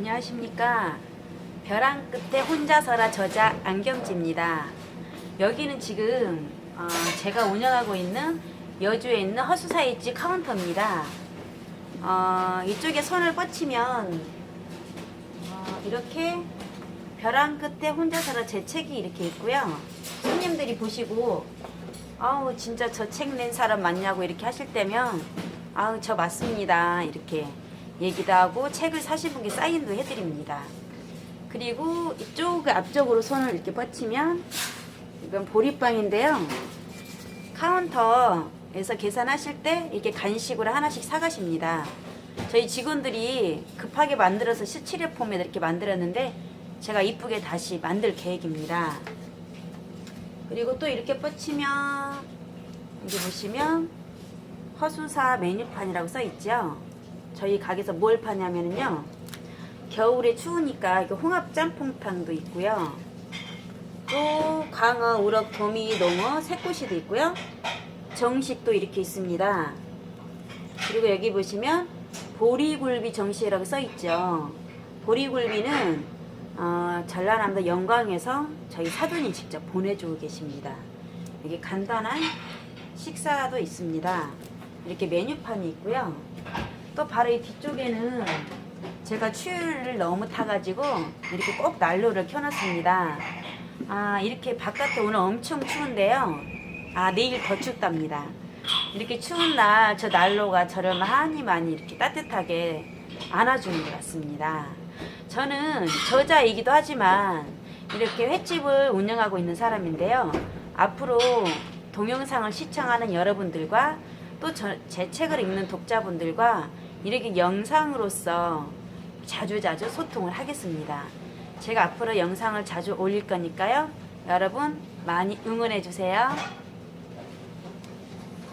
안녕하십니까. 벼랑 끝에 혼자서라 저자 안경지입니다. 여기는 지금 어, 제가 운영하고 있는 여주에 있는 허수사일지 카운터입니다. 어, 이쪽에 손을 뻗치면 어, 이렇게 벼랑 끝에 혼자서라 제 책이 이렇게 있고요. 손님들이 보시고 아우 진짜 저 책 낸 사람 맞냐고 이렇게 하실 때면 아우 저 맞습니다 이렇게 얘기도 하고 책을 사신 분께 사인도 해드립니다. 그리고 이쪽 앞쪽으로 손을 이렇게 뻗치면 이건 보리빵인데요. 카운터에서 계산하실 때 이렇게 간식으로 하나씩 사가십니다. 저희 직원들이 급하게 만들어서 17회 폼에 이렇게 만들었는데 제가 이쁘게 다시 만들 계획입니다. 그리고 또 이렇게 뻗치면 여기 보시면 허수사 메뉴판이라고 써 있죠. 저희 가게에서 뭘 파냐면요. 겨울에 추우니까 홍합 짬뽕탕도 있고요. 또 강어, 우럭, 도미, 농어, 새꼬시도 있고요. 정식도 이렇게 있습니다. 그리고 여기 보시면 보리굴비 정식이라고 써 있죠. 보리굴비는 어, 전라남도 영광에서 저희 사돈이 직접 보내주고 계십니다. 여기 간단한 식사도 있습니다. 이렇게 메뉴판이 있고요. 또 바로 이 뒤쪽에는 제가 추위를 너무 타가지고 이렇게 꼭 난로를 켜놨습니다. 아, 이렇게 바깥에 오늘 엄청 추운데요. 아, 내일 더 춥답니다. 이렇게 추운 날 저 난로가 저를 많이 많이 이렇게 따뜻하게 안아주는 것 같습니다. 저는 저자이기도 하지만 이렇게 횟집을 운영하고 있는 사람인데요. 앞으로 동영상을 시청하는 여러분들과 또 제 책을 읽는 독자분들과 이렇게 영상으로서 자주 자주 소통을 하겠습니다. 제가 앞으로 영상을 자주 올릴 거니까요. 여러분 많이 응원해 주세요.